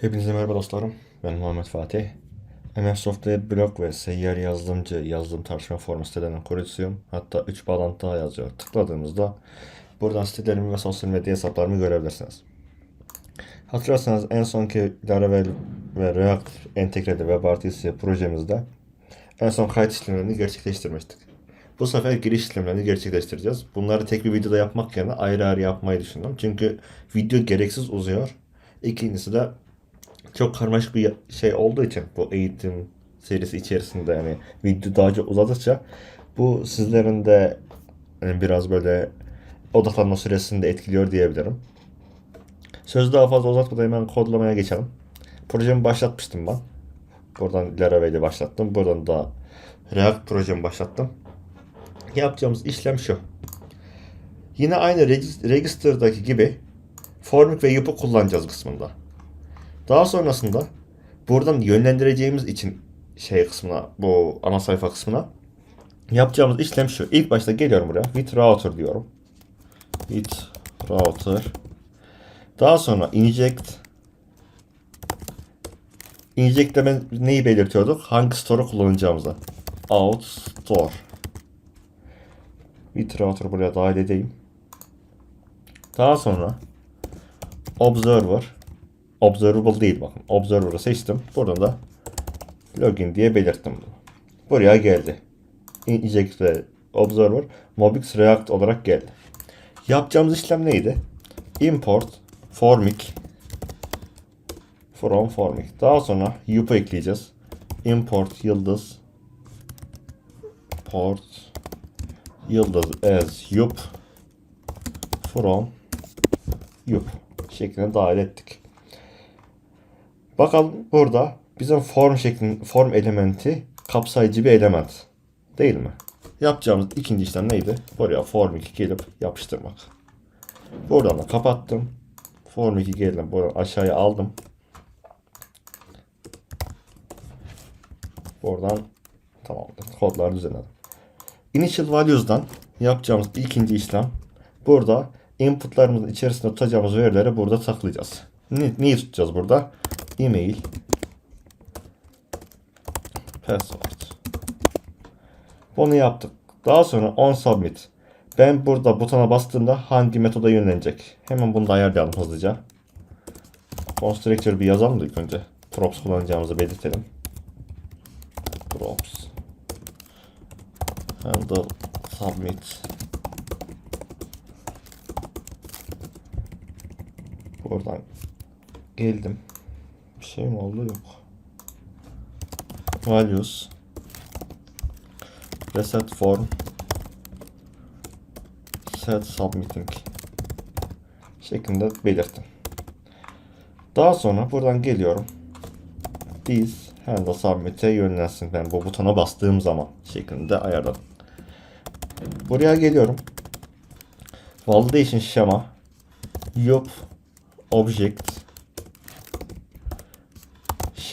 Hepinize merhaba dostlarım. Ben Muhammed Fatih. MS Software blog ve seyyar yazılımcı yazılım tartışma forum sitelerinin kurucusuyum. Hatta 3 bağlantı daha yazıyor. Tıkladığınızda buradan sitelerimi ve sosyal medya hesaplarımı görebilirsiniz. Hatırlarsanız en sonki Laravel ve React entegreli web artısı projemizde en son kayıt işlemlerini gerçekleştirmiştik. Bu sefer giriş işlemlerini gerçekleştireceğiz. Bunları tek bir videoda yapmak yerine ayrı ayrı yapmayı düşündüm. Çünkü video gereksiz uzuyor. İkincisi de çok karmaşık bir şey olduğu için bu eğitim serisi içerisinde yani video daha çok uzadıkça bu sizlerin de yani biraz böyle odaklanma süresini de etkiliyor diyebilirim. Sözü daha fazla uzatmadan hemen kodlamaya geçelim. Projemi başlatmıştım ben. Buradan Laravel ile başlattım. Buradan da React projemi başlattım. Yapacağımız işlem şu. Yine aynı Regis- Register'daki gibi Formik ve Yapı kullanacağız kısmında. Daha sonrasında buradan yönlendireceğimiz için şey kısmına, bu ana sayfa kısmına yapacağımız işlem şu. İlk başta geliyorum buraya. With router diyorum. With router. Daha sonra inject Inject'te neyi belirtiyorduk? Hangi store'u kullanacağımızı. Out store. With router buraya dahil edeyim. Daha sonra observer observable değil bakın. Observer'ı seçtim. Buradan da login diye belirttim. Buraya geldi. Inject ve observer Mobix React olarak geldi. Yapacağımız işlem neydi? Import formic from formic. Daha sonra yup ekleyeceğiz. Import yıldız port yıldız as yup from yup şeklinde dahil ettik. Bakalım burada bizim form şeklin form elementi kapsayıcı bir element. Değil mi? Yapacağımız ikinci işlem neydi? Buraya form 2 gelip yapıştırmak. Buradan da kapattım. Form 2 geldim. Buradan aşağıya aldım. Buradan tamamdır. Kodları düzenledim. Initial values'dan yapacağımız ikinci işlem burada inputlarımızın içerisinde tutacağımız verileri burada saklayacağız. Ne, neyi tutacağız burada? E-mail password. Bunu yaptık. Daha sonra on submit. Ben burada butona bastığımda hangi metoda yönlenecek? Hemen bunu da ayarlayalım hızlıca. Constructor bir yazalım da ilk önce. Props kullanacağımızı belirtelim. Props. Handle submit. Buradan geldim. Bir şey mi oldu? Yok. Values. Reset form. Set submitting. Şeklinde belirttim. Daha sonra buradan geliyorum. Biz handle submit'e yönlensin. Ben bu butona bastığım zaman şeklinde ayarladım. Buraya geliyorum. Validation şema. Yup. Object.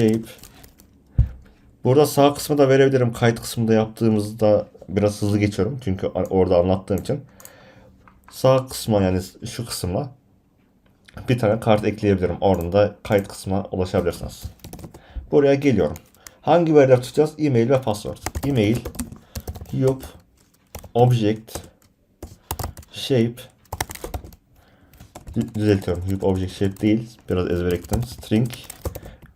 Shape. Burada sağ kısmı da verebilirim. Kayıt kısmında yaptığımızda biraz hızlı geçiyorum. Çünkü orada anlattığım için. Sağ kısma yani şu kısma bir tane kart ekleyebilirim. Oradan da kayıt kısmına ulaşabilirsiniz. Buraya geliyorum. Hangi veriler tutacağız? E-mail ve password. E-mail yup object shape Dü- düzeltiyorum. Yup object shape değil. Biraz ezber ekledim. String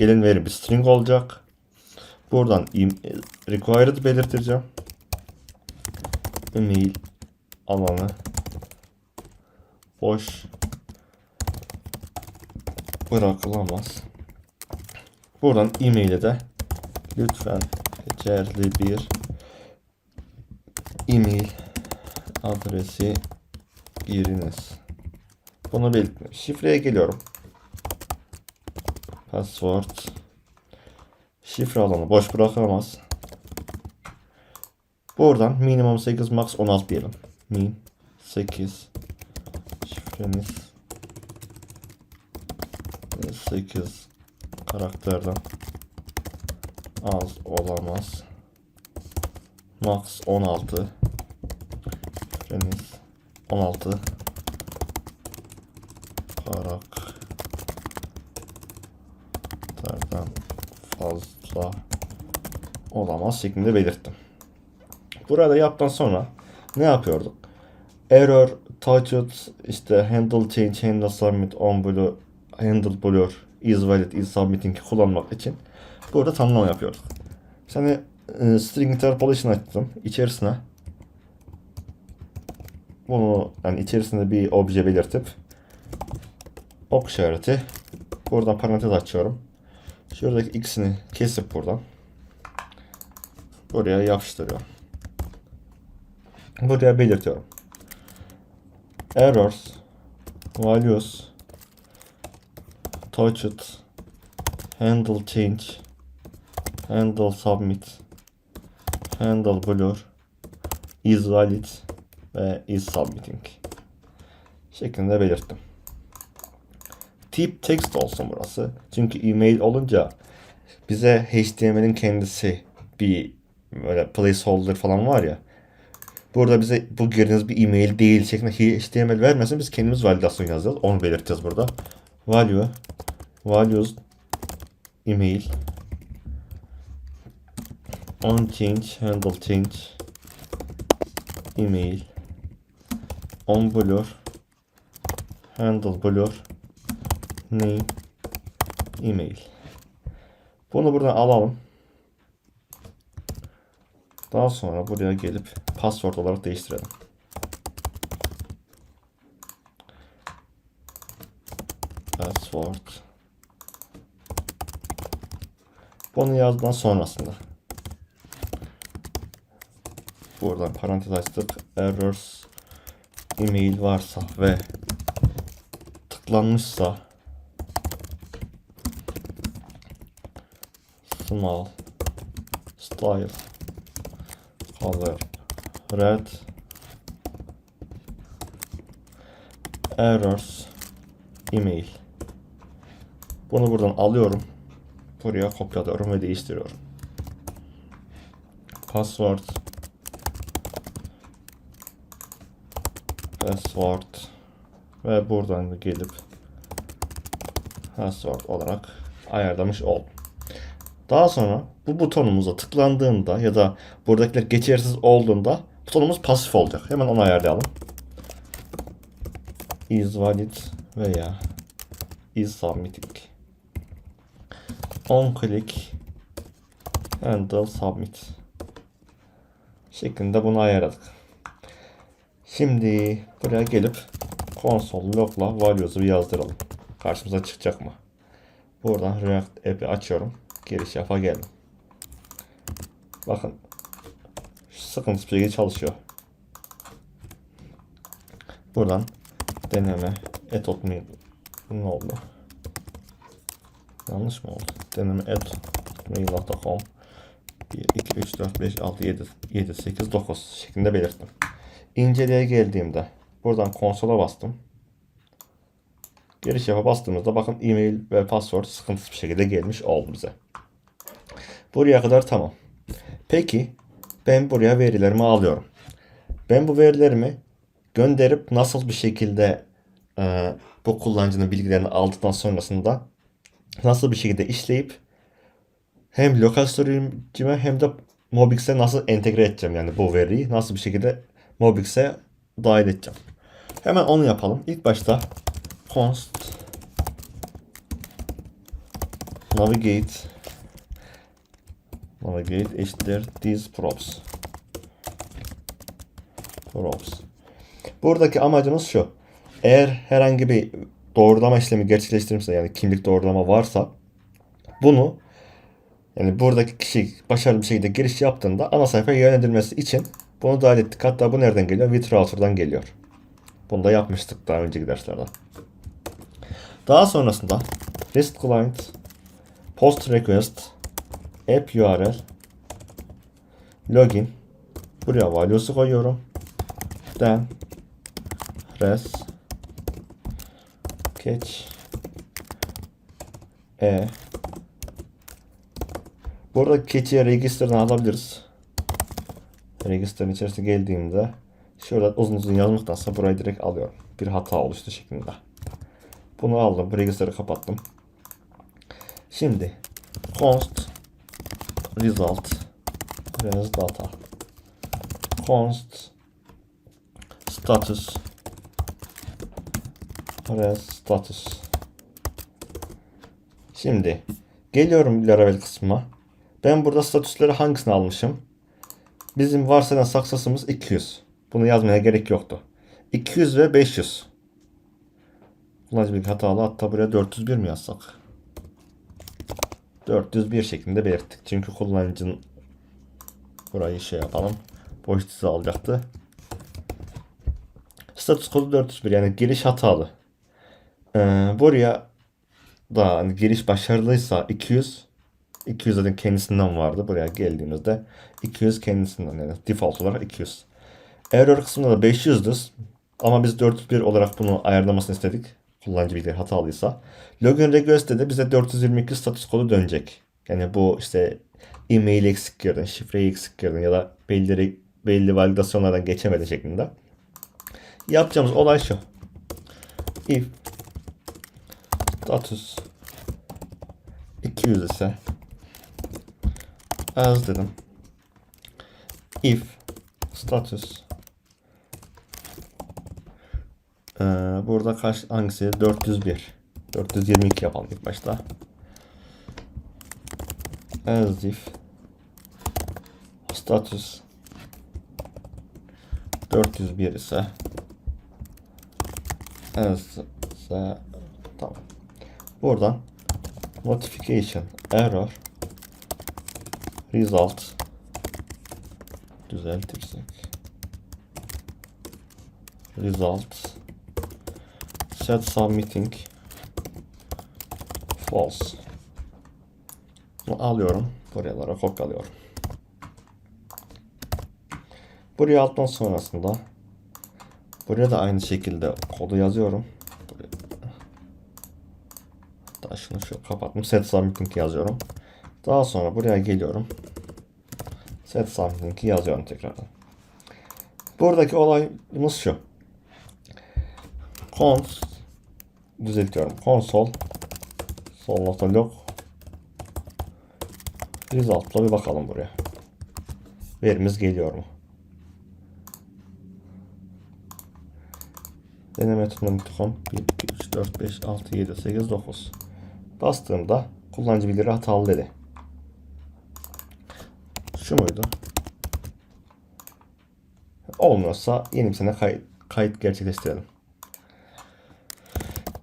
Gelin veri bir string olacak. Buradan required belirteceğim. Email alanı boş bırakılamaz. Buradan e-mail'e de lütfen geçerli bir e-mail adresi giriniz. Bunu belirttim. Şifreye geliyorum. Password. Şifre alanı boş bırakılamaz. Buradan minimum 8 max 16 diyelim. Min 8 şifreniz 8 karakterden az olamaz. Max 16 şifreniz 16 fazla olamaz şeklinde belirttim. Burada yaptıktan sonra ne yapıyorduk? Error, touched, işte handle change, handle submit, on blur, handle blur, is valid, is submitting kullanmak için burada tanımlama yapıyorduk. Şimdi e, string interpolation açtım. İçerisine bunu yani içerisinde bir obje belirtip ok işareti buradan parantez açıyorum. Şuradaki x'ini kesip buradan buraya yapıştırıyorum. Buraya belirtiyorum. Errors values touched handle change handle submit handle blur is valid ve is submitting şeklinde belirttim. Tip text olsun burası. Çünkü email olunca bize HTML'in kendisi bir böyle placeholder falan var ya. Burada bize bu girdiğiniz bir email değil şeklinde HTML vermesin biz kendimiz validasyon yazacağız. Onu belirteceğiz burada. Value values email on change handle change email on blur handle blur name email. Bunu buradan alalım. Daha sonra buraya gelip password olarak değiştirelim. Password. Bunu yazdıktan sonrasında. Buradan parantez açtık errors email varsa ve tıklanmışsa small style. Color. Red. Errors. Email. Bunu buradan alıyorum. Buraya kopyalıyorum ve değiştiriyorum. Password. Password. Ve buradan da gelip password olarak ayarlamış oldum. Daha sonra bu butonumuza tıklandığında ya da buradakiler geçersiz olduğunda butonumuz pasif olacak. Hemen onu ayarlayalım. Is valid veya is submitting. On click handle submit şeklinde bunu ayarladık. Şimdi buraya gelip console log'la values'u yazdıralım. Karşımıza çıkacak mı? Buradan React app'i açıyorum. Giriş yapa geldim. Bakın sıkıntısız bir şekilde çalışıyor. Buradan deneme etot mu ne oldu? Yanlış mı oldu? Deneme etot.mail.com 1, 2, 3, 4, 5, 6, 7, 7, 8, 9 şeklinde belirttim. İnceliğe geldiğimde buradan konsola bastım. Giriş yapa bastığımızda bakın e-mail ve password sıkıntısız bir şekilde gelmiş oldu bize. Buraya kadar tamam. Peki ben buraya verilerimi alıyorum. Ben bu verilerimi gönderip nasıl bir şekilde e, bu kullanıcının bilgilerini aldıktan sonrasında nasıl bir şekilde işleyip hem lokal storage'ime hem de Mobix'e nasıl entegre edeceğim yani bu veriyi nasıl bir şekilde Mobix'e dahil edeceğim. Hemen onu yapalım. İlk başta const navigate navigate eşittir these props props buradaki amacımız şu eğer herhangi bir doğrulama işlemi gerçekleştirirse yani kimlik doğrulama varsa bunu yani buradaki kişi başarılı bir şekilde giriş yaptığında ana sayfaya yönlendirilmesi için bunu dahil ettik. Hatta bu nereden geliyor? WithRouter'dan geliyor. Bunu da yapmıştık daha önceki derslerde. Daha sonrasında REST client post request app URL login buraya value'su koyuyorum. Then res catch e Burada keçiye register'dan alabiliriz. Register'ın içerisine geldiğimde şurada uzun uzun yazmaktansa burayı direkt alıyorum. Bir hata oluştu şeklinde. Bunu aldım. Register'ı kapattım. Şimdi const result res data const status res status Şimdi geliyorum Laravel kısmına. Ben burada statüsleri hangisini almışım? Bizim varsayılan saksasımız 200. Bunu yazmaya gerek yoktu. 200 ve 500. Bilgi hatalı hatta buraya 401 mi yazsak? 401 şeklinde belirttik. Çünkü kullanıcının burayı şey yapalım. Boş dizi alacaktı. Status kodu 401 yani giriş hatalı. Ee, buraya da hani giriş başarılıysa 200 200 zaten kendisinden vardı. Buraya geldiğimizde 200 kendisinden yani default olarak 200. Error kısmında da 500'dür. Ama biz 401 olarak bunu ayarlamasını istedik. Kullanıcı bilgileri hatalıysa. Login request'te de bize 422 status kodu dönecek. Yani bu işte e-mail eksik girdin, şifreyi eksik girdin ya da belli, belli validasyonlardan geçemedin şeklinde. Yapacağımız olay şu. If status 200 ise as dedim. If status ee, burada kaç hangisi? 401 422 yapalım ilk başta. As if status 401 ise. As ise tamam. Buradan notification error result. Düzeltirsek. Result set submitting false. Bunu alıyorum. Buralara kopyalıyorum buraya alttan sonrasında buraya da aynı şekilde kodu yazıyorum. Hatta şunu şu kapattım. Set submitting yazıyorum. Daha sonra buraya geliyorum. Set submitting'i yazıyorum tekrardan. Buradaki olayımız şu. Cons düzeltiyorum. Console sol nokta log result'la bir bakalım buraya. Verimiz geliyor mu? Deneme tutma.com 1, 2, 3, 4, 5, 6, 7, 8, 9 Bastığımda kullanıcı bilgileri hatalı dedi. Şu muydu? Olmuyorsa yeni bir sene kayıt, kayıt gerçekleştirelim.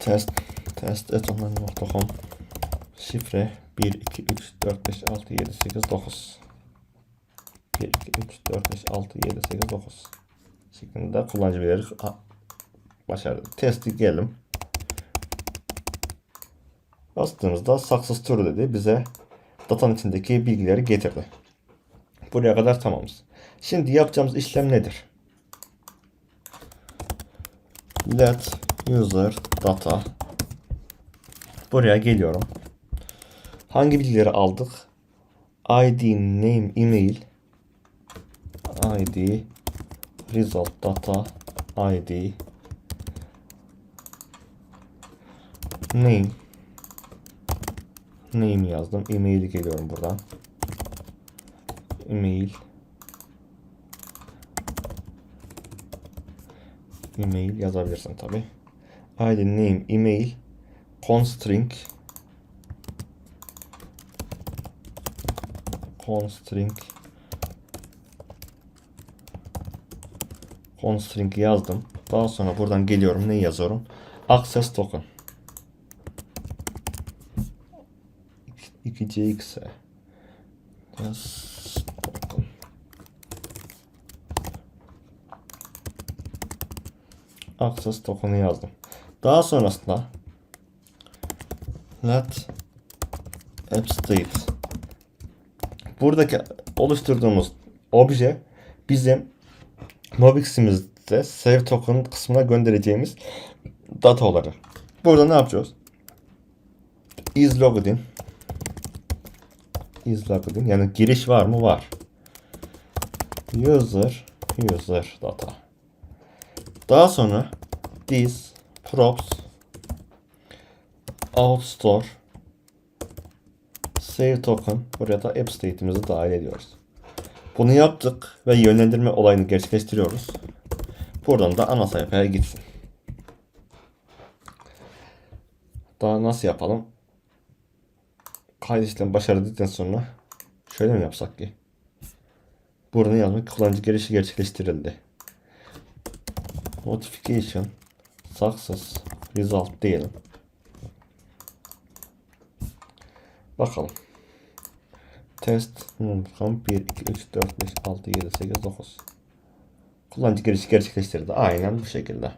Test test etonline.com Şifre 1 2 3 4 5 6 7 8 9 1 2 3 4 5 6 7 8 9 şeklinde kullanıcı bilgileri başardık. Testi gelin. Bastığımızda success true dedi. Bize datanın içindeki bilgileri getirdi. Buraya kadar tamamız. Şimdi yapacağımız işlem nedir? Let user data buraya geliyorum. Hangi bilgileri aldık? ID, name, email ID result data ID name name yazdım. Email'i geliyorum buradan. Email email yazabilirsin tabi. ID name email constring constring constring yazdım. Daha sonra buradan geliyorum. Ne yazıyorum? Access token. 2cx Access token. Access token'ı yazdım. Daha sonrasında let app state buradaki oluşturduğumuz obje bizim Mobix'imizde save token kısmına göndereceğimiz dataları. Burada ne yapacağız? Is logged in. Is logged in. Yani giriş var mı? Var. User user data. Daha sonra this props outstore save token buraya da app state'imizi dahil ediyoruz. Bunu yaptık ve yönlendirme olayını gerçekleştiriyoruz. Buradan da ana sayfaya gitsin. Daha nasıl yapalım? Kayıt işlemi başarıldıktan sonra şöyle mi yapsak ki? Buradan yazmak kullanıcı girişi gerçekleştirildi. Notification success result diyelim. Bakalım. Test Numcom 1, 2, 3, 4, 5, 6, 7, 8, 9. Kullanıcı girişi gerçekleştirdi. Aynen bu şekilde.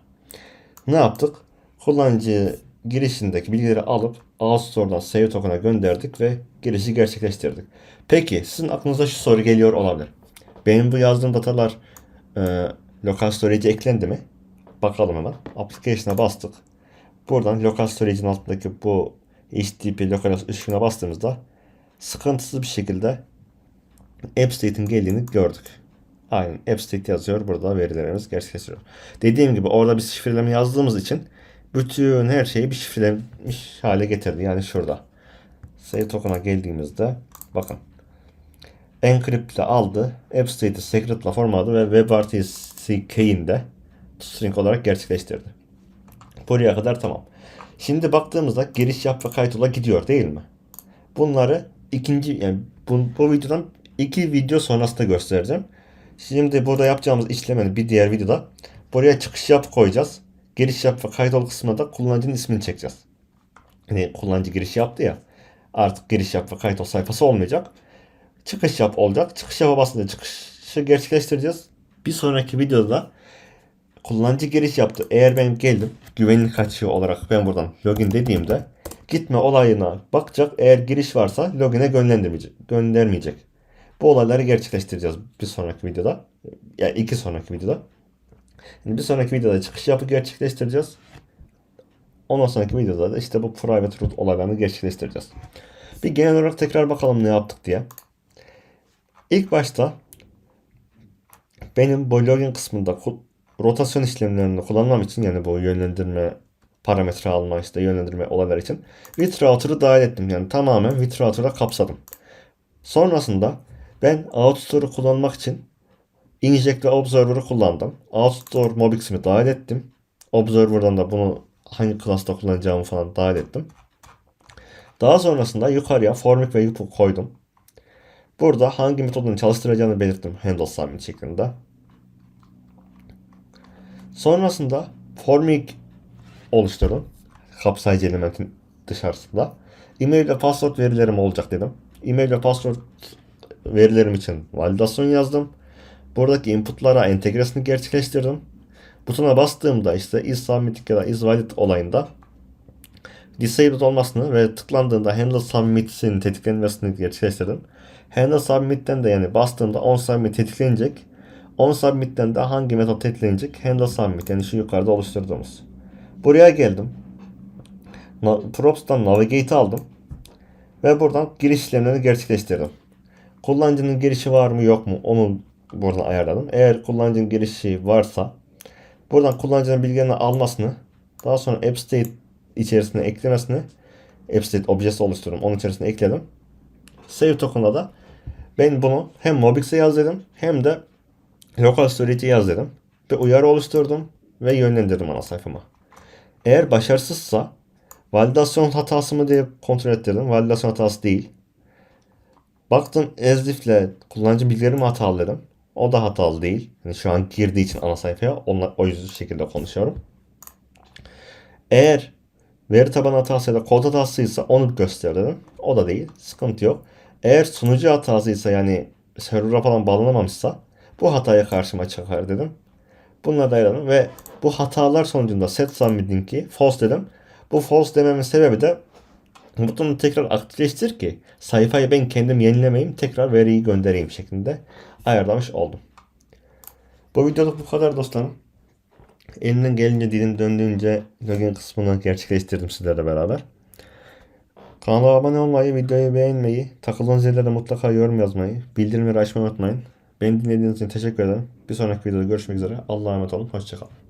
Ne yaptık? Kullanıcı girişindeki bilgileri alıp Out Store'dan Save Token'a gönderdik ve girişi gerçekleştirdik. Peki sizin aklınıza şu soru geliyor olabilir. Benim bu yazdığım datalar e, local storage'e eklendi mi? Bakalım hemen. Application'a bastık. Buradan local storage'in altındaki bu HTTP lokal ışığına bastığımızda sıkıntısız bir şekilde App State'in geldiğini gördük. Aynen App State yazıyor. Burada verilerimiz gerçekleşiyor. Dediğim gibi orada bir şifreleme yazdığımız için bütün her şeyi bir şifrelemiş hale getirdi. Yani şurada. Save token'a geldiğimizde bakın. Encrypt ile aldı. App State'i secret ile formatladı ve WebRTC key'ini de string olarak gerçekleştirdi. Buraya kadar tamam. Şimdi baktığımızda giriş yap ve kaydola gidiyor değil mi? Bunları ikinci yani bu, bu videodan iki video sonrasında göstereceğim. Şimdi burada yapacağımız işlemenin bir diğer videoda buraya çıkış yap koyacağız. Giriş yap ve kaydol kısmına da kullanıcının ismini çekeceğiz. Yani kullanıcı giriş yaptı ya. Artık giriş yap ve kaydol sayfası olmayacak. Çıkış yap olacak. Çıkış yapa basınca çıkışı gerçekleştireceğiz. Bir sonraki videoda kullanıcı giriş yaptı. Eğer ben geldim güvenlik açığı olarak ben buradan login dediğimde gitme olayına bakacak. Eğer giriş varsa login'e göndermeyecek. göndermeyecek. Bu olayları gerçekleştireceğiz bir sonraki videoda. Yani iki sonraki videoda. Yani bir sonraki videoda çıkış yapı gerçekleştireceğiz. Ondan sonraki videoda da işte bu private root olaylarını gerçekleştireceğiz. Bir genel olarak tekrar bakalım ne yaptık diye. İlk başta benim bu login kısmında rotasyon işlemlerini kullanmam için yani bu yönlendirme parametre alma işte yönlendirme olaylar için with dahil ettim. Yani tamamen with kapsadım. Sonrasında ben outstore'u kullanmak için inject ve observer'ı kullandım. Outstore mobix'imi dahil ettim. Observer'dan da bunu hangi class'ta kullanacağımı falan dahil ettim. Daha sonrasında yukarıya formic ve yupu koydum. Burada hangi metodunu çalıştıracağını belirttim handle submit şeklinde. Sonrasında formic oluşturdum. Kapsayıcı elementin dışarısında. E-mail ve password verilerim olacak dedim. E-mail ve password verilerim için validasyon yazdım. Buradaki inputlara entegresini gerçekleştirdim. Butona bastığımda işte is submit ya da is valid olayında disabled olmasını ve tıklandığında handle submit'in tetiklenmesini gerçekleştirdim. Handle submit'ten de yani bastığımda on submit tetiklenecek. On submit'ten de hangi metot tetiklenecek? Handle submit yani şu yukarıda oluşturduğumuz. Buraya geldim. Props'tan navigate aldım. Ve buradan giriş işlemlerini gerçekleştirdim. Kullanıcının girişi var mı yok mu onu buradan ayarladım. Eğer kullanıcının girişi varsa buradan kullanıcının bilgilerini almasını daha sonra App State içerisine eklemesini App State objesi oluşturdum. Onun içerisine ekledim. Save token'da da ben bunu hem Mobix'e yazdım hem de Local Storage'e yazdım. Ve uyarı oluşturdum ve yönlendirdim ana sayfama. Eğer başarısızsa validasyon hatası mı diye kontrol ettirdim. Validasyon hatası değil. Baktım Ezlif'le kullanıcı bilgileri mi hatalı dedim. O da hatalı değil. Yani şu an girdiği için ana sayfaya onunla, o yüzden şekilde konuşuyorum. Eğer veri tabanı hatası ya da kod hatasıysa onu göster dedim. O da değil. Sıkıntı yok. Eğer sunucu hatasıysa yani server'a falan bağlanamamışsa bu hataya karşıma çıkar dedim. Bununla dayandım ve bu hatalar sonucunda set submitting'i false dedim. Bu false dememin sebebi de butonu tekrar aktifleştir ki sayfayı ben kendim yenilemeyeyim tekrar veriyi göndereyim şeklinde ayarlamış oldum. Bu videoluk bu kadar dostlarım. Elimden gelince dilim döndüğünce login kısmını gerçekleştirdim sizlerle beraber. Kanala abone olmayı, videoyu beğenmeyi, takıldığınız yerlere mutlaka yorum yazmayı, bildirimleri açmayı unutmayın. Beni dinlediğiniz için teşekkür ederim. Bir sonraki videoda görüşmek üzere. Allah'a emanet olun. Hoşçakalın.